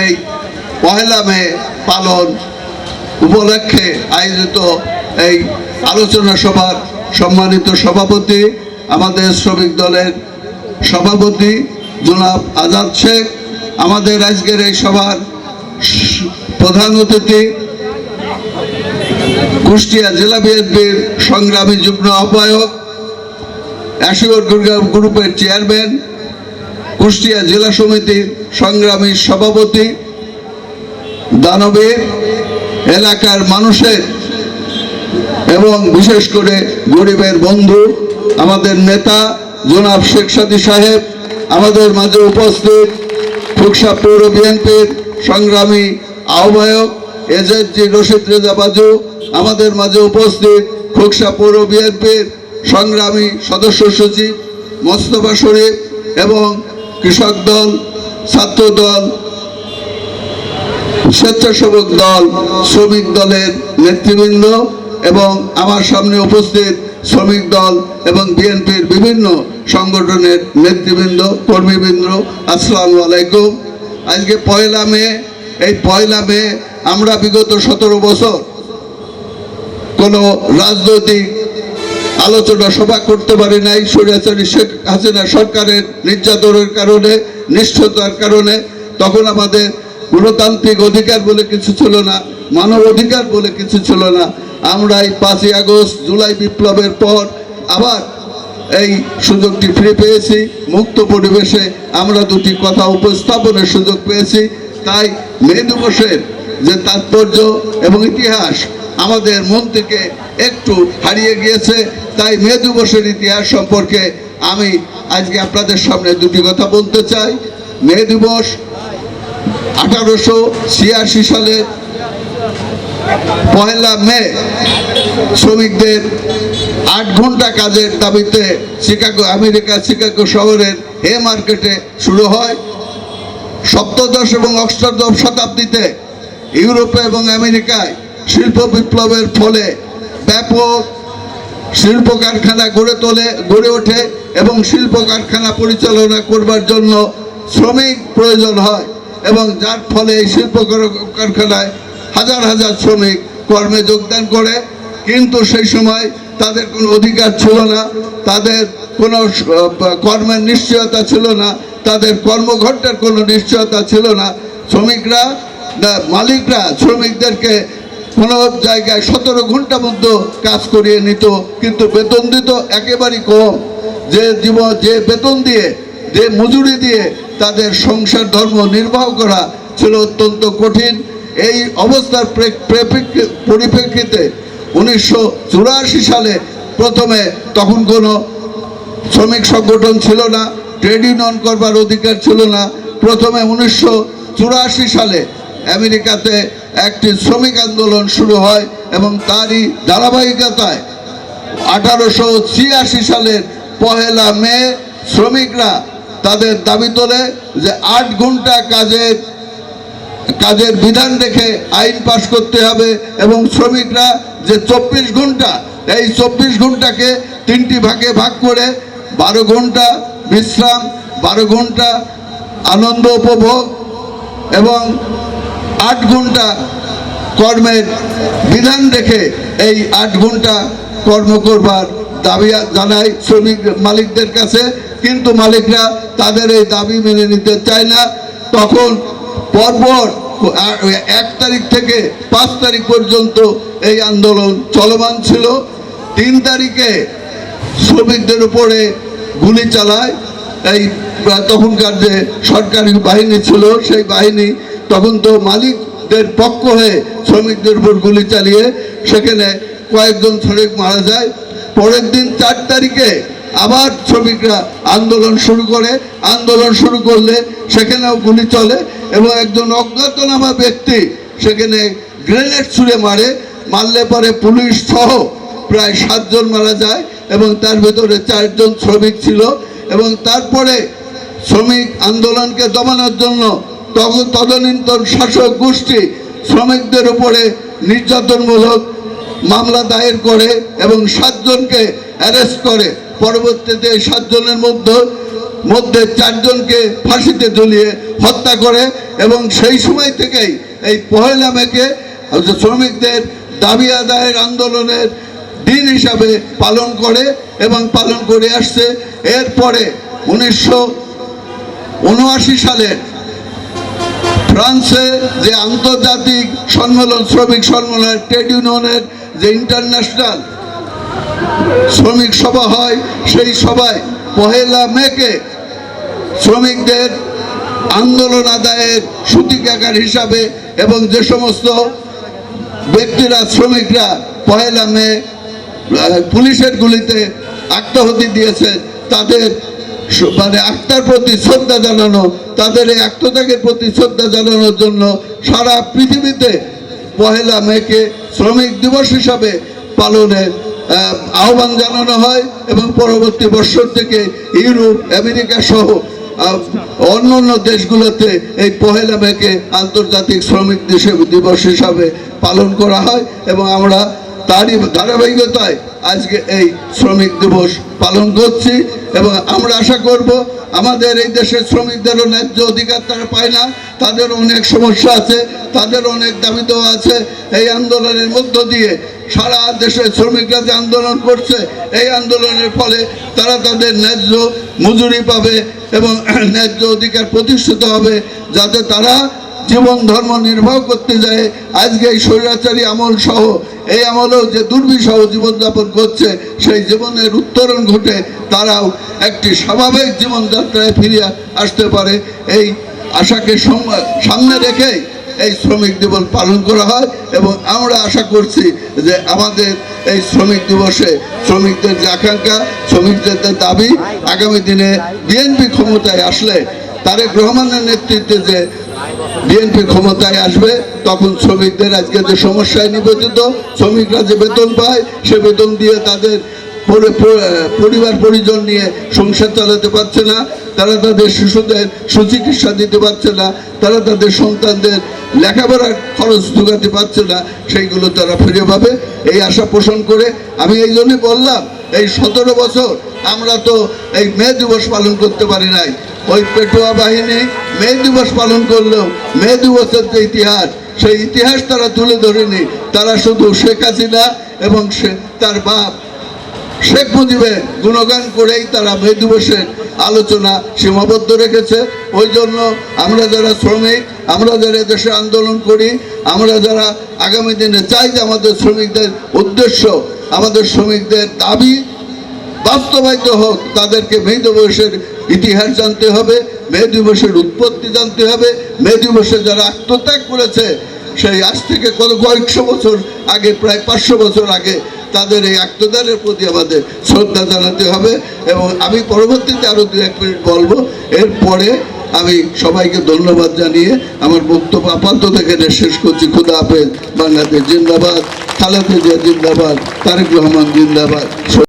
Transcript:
এই পয়লা মে পালন উপলক্ষে আয়োজিত এই আলোচনা সভার সম্মানিত সভাপতি, আমাদের শ্রমিক দলের সভাপতি জনাব আজাদ শেখ, আমাদের আজকের এই সভার প্রধান অতিথি কুষ্টিয়া জেলা বিএনপির সংগ্রামী যুগ্ম আহ্বায়ক অ্যাসিওর গ্রুপের চেয়ারম্যান কুষ্টিয়া জেলা সমিতির সংগ্রামী সভাপতি দানবীর এলাকার মানুষের এবং বিশেষ করে গরিবের বন্ধু, আমাদের নেতা জনাব শেখ সাদি সাহেব, আমাদের মাঝে উপস্থিত ফুকসা পৌর বিএনপির সংগ্রামী আহ্বায়ক এজেন্সি রশিদ রেজা বাজু, আমাদের মাঝে উপস্থিত ফুকসা পৌর বিএনপির সংগ্রামী সদস্য সচিব মোস্তফা শরীফ এবং কৃষক দল, ছাত্র দল, স্বেচ্ছাসেবক দল, শ্রমিক দলের নেতৃবৃন্দ এবং আমার সামনে উপস্থিত শ্রমিক দল এবং বিএনপির বিভিন্ন সংগঠনের নেতৃবৃন্দ, কর্মীবৃন্দ, আসসালামু আলাইকুম। আজকে পয়লা মে, এই পয়লা মে আমরা বিগত সতেরো বছর কোনো রাজনৈতিক আলোচনা সভা করতে পারি নাই, স্বৈরাচারী শেখ হাসিনা সরকারের নির্যাতনের কারণে, নিষ্ঠতার কারণে। তখন আমাদের গণতান্ত্রিক অধিকার বলে কিছু ছিল না, মানব অধিকার বলে কিছু ছিল না। আমরা এই পাঁচই আগস্ট, জুলাই বিপ্লবের পর আবার এই সুযোগটি ফিরে পেয়েছি। মুক্ত পরিবেশে আমরা দুটি কথা উপস্থাপনের সুযোগ পেয়েছি। তাই মে দিবসের যে তাৎপর্য এবং ইতিহাস আমাদের মন থেকে একটু হারিয়ে গিয়েছে। তাই মে দিবসের ইতিহাস সম্পর্কে আমি আজকে আপনাদের সামনে দুটি কথা বলতে চাই। মে দিবস আঠারোশো ছিয়াশি সালে পয়লা মে শ্রমিকদের আট ঘণ্টা কাজের দাবিতে শিকাগো, আমেরিকা, শিকাগো শহরের হে মার্কেটে শুরু হয়। সপ্তদশ এবং অষ্টাদশ শতাব্দীতে ইউরোপে এবং আমেরিকায় শিল্প বিপ্লবের ফলে ব্যাপক শিল্প কারখানা গড়ে তোলে, গড়ে ওঠে এবং শিল্প কারখানা পরিচালনা করবার জন্য শ্রমিক প্রয়োজন হয় এবং যার ফলে এই শিল্প কারখানায় হাজার হাজার শ্রমিক কর্মে যোগদান করে। কিন্তু সেই সময় তাদের কোনো অধিকার ছিল না, তাদের কোনো কর্মের নিশ্চয়তা ছিল না, তাদের কর্মঘণ্টার কোনো নিশ্চয়তা ছিল না। শ্রমিকরা মালিকরা শ্রমিকদেরকে কোনো জায়গায় সতেরো ঘণ্টা মধ্যে কাজ করিয়ে নিত, কিন্তু বেতন দিত একেবারেই কম। যে জীবন যে বেতন দিয়ে, যে মজুরি দিয়ে তাদের সংসার ধর্ম নির্বাহ করা ছিল অত্যন্ত কঠিন। এই অবস্থার প্রে- পরিপ্রেক্ষিতে উনিশশো চুরাশি সালে প্রথমে তখন কোনো শ্রমিক সংগঠন ছিল না, ট্রেড ইউনিয়ন করবার অধিকার ছিল না। প্রথমে উনিশশো চুরাশি সালে আমেরিকাতে একটি শ্রমিক আন্দোলন শুরু হয় এবং তারই ধারাবাহিকতায় আঠারোশো ছিয়াশি সালের পহেলা মে শ্রমিকরা তাদের দাবি তোলে যে আট ঘণ্টা কাজের কাজের বিধান রেখে আইন পাশ করতে হবে এবং শ্রমিকরা যে চব্বিশ ঘণ্টা, এই চব্বিশ ঘন্টাকে তিনটি ভাগে ভাগ করে বারো ঘণ্টা বিশ্রাম, বারো ঘণ্টা আনন্দ উপভোগ এবং আট ঘণ্টা কর্মের বিধান রেখে এই আট ঘণ্টা কর্ম করবার দাবি জানায় শ্রমিক মালিকদের কাছে। কিন্তু মালিকরা তাদের এই দাবি মেনে নিতে চায় না। তখন পরপর এক তারিখ থেকে পাঁচ তারিখ পর্যন্ত এই আন্দোলন চলমান ছিল। তিন তারিখে শ্রমিকদের উপরে গুলি চালায়। এই তখনকার যে সরকারি বাহিনী ছিল, সেই বাহিনী তখন তো মালিকদের পক্ষ হয়ে শ্রমিকদের উপর গুলি চালিয়ে সেখানে কয়েকজন শ্রমিক মারা যায়। পরের দিন চার তারিখে আবার শ্রমিকরা আন্দোলন শুরু করে। আন্দোলন শুরু করলে সেখানেও গুলি চলে এবং একজন অজ্ঞাতনামা ব্যক্তি সেখানে গ্রেনেড ছুঁড়ে মারে। মারলে পরে পুলিশ সহ প্রায় সাতজন মারা যায় এবং তার ভিতরে চারজন শ্রমিক ছিল এবং তারপরে শ্রমিক আন্দোলনকে দমানোর জন্য তদানীন্তন শাসক গোষ্ঠী শ্রমিকদের উপরে নির্যাতনমূলক মামলা দায়ের করে এবং সাতজনকে অ্যারেস্ট করে। পরবর্তীতে সাতজনের মধ্যে মধ্যে চারজনকে ফাঁসিতে ঝুলিয়ে হত্যা করে এবং সেই সময় থেকেই এই পহেলা মেকে শ্রমিকদের দাবি আদায়ের আন্দোলনের দিন হিসাবে পালন করে এবং পালন করে আসছে। এরপরে উনিশশো উনআশি সালে ফ্রান্সে যে আন্তর্জাতিক সম্মেলন, শ্রমিক সম্মেলন, ট্রেড ইউনিয়নের যে ইন্টারন্যাশনাল শ্রমিক সভা হয়, সেই সভায় পহেলা মেকে শ্রমিকদের আন্দোলন আদায়ের সূতিকাগার হিসাবে এবং যে সমস্ত ব্যক্তিরা, শ্রমিকরা পহেলা মে পুলিশের গুলিতে আত্মাহতি দিয়েছেন তাদের মানে আত্মার প্রতি শ্রদ্ধা জানানো, তাদের এই আত্মত্যাগের প্রতি শ্রদ্ধা জানানোর জন্য সারা পৃথিবীতে পহেলা মেকে শ্রমিক দিবস হিসাবে পালনের আহ্বান জানানো হয় এবং পরবর্তী বছর থেকে ইউরোপ, আমেরিকা সহ অন্য অন্য দেশগুলোতে এই পহেলা মেকে আন্তর্জাতিক শ্রমিক দিবস হিসাবে পালন করা হয় এবং আমরা তারই ধারাবাহিকতায় আজকে এই শ্রমিক দিবস পালন করছি এবং আমরা আশা করব আমাদের এই দেশের শ্রমিকদেরও ন্যায্য অধিকার তারা পায় না। তাদের অনেক সমস্যা আছে তাদের অনেক দাবি দেওয়া আছে। এই আন্দোলনের মধ্য দিয়ে সারা দেশে শ্রমিকরা যে আন্দোলন করছে, এই আন্দোলনের ফলে তারা তাদের ন্যায্য মজুরি পাবে এবং ন্যায্য অধিকার প্রতিষ্ঠিত হবে, যাতে তারা জীবন, ধর্ম নির্বাহ করতে যায়। আজকে এই স্বৈরাচারী আমল সহ, এই আমলেও যে দুর্বিষহ জীবনযাপন করছে, সেই জীবনের উত্তরণ ঘটে তারাও একটি স্বাভাবিক জীবনযাত্রায় ফিরে আসতে পারে। এই আশাকে সম- সামনে রেখে এই শ্রমিক দিবস পালন করা হয় এবং আমরা আশা করছি যে আমাদের এই শ্রমিক দিবসে শ্রমিকদের যে আকাঙ্ক্ষা, শ্রমিকদের যে দাবি, আগামী দিনে বিএনপি ক্ষমতায় আসলে তারেক রহমানের নেতৃত্বে যে বিএনপি ক্ষমতায় আসবে, তখন শ্রমিকদের আজকে যে সমস্যায় নিবেদিত শ্রমিকরা যে বেতন পায়, সে বেতন দিয়ে তাদের পরিবার পরিজন নিয়ে সংসার চালাতে পারছে না, তারা তাদের শিশুদের সুচিকিৎসা দিতে পারছে না, তারা তাদের সন্তানদের লেখাপড়ার খরচ যোগাতে পারছে না, সেইগুলো তারা ফিরে পাবে। এই আশা পোষণ করে আমি এই জন্যই বললাম, এই সতেরো বছর আমরা তো এই মে দিবস পালন করতে পারি নাই। ওই পেটুয়া বাহিনী মে দিবস পালন করলেও, মে দিবসের যে ইতিহাস, সেই ইতিহাস তারা তুলে ধরেনি। তারা শুধু শেখ হাসিনা এবং তার বাপ, শেখ মুজিবের গুণগান করেই তারা মে দিবসের আলোচনা সীমাবদ্ধ রেখেছে। ওই জন্য আমরা যারা শ্রমিক, আমরা যারা দেশে আন্দোলন করি, আমরা যারা আগামী দিনে চাই যে আমাদের শ্রমিকদের উদ্দেশ্য, আমাদের শ্রমিকদের দাবি বাস্তবায়িত হোক, তাদেরকে মে দিবসের ইতিহাস জানতে হবে, মে দিবসের উৎপত্তি জানতে হবে। মে দিবসে যারা আত্মত্যাগ করেছে, সেই আজ থেকে কত কয়েকশো বছর আগে, প্রায় পাঁচশো বছর আগে, তাদের এই আত্মদানের প্রতি আমাদের শ্রদ্ধা জানাতে হবে এবং আমি পরবর্তীতে আরও দু এক মিনিট বলব। এরপরে আমি সবাইকে ধন্যবাদ জানিয়ে আমার বক্তব্য আপাতত এখানে শেষ করছি। খুদা হাফেজ, বাংলাদেশ জিন্দাবাদ, খালেদা জিন্দাবাদ, তারেক রহমান জিন্দাবাদ।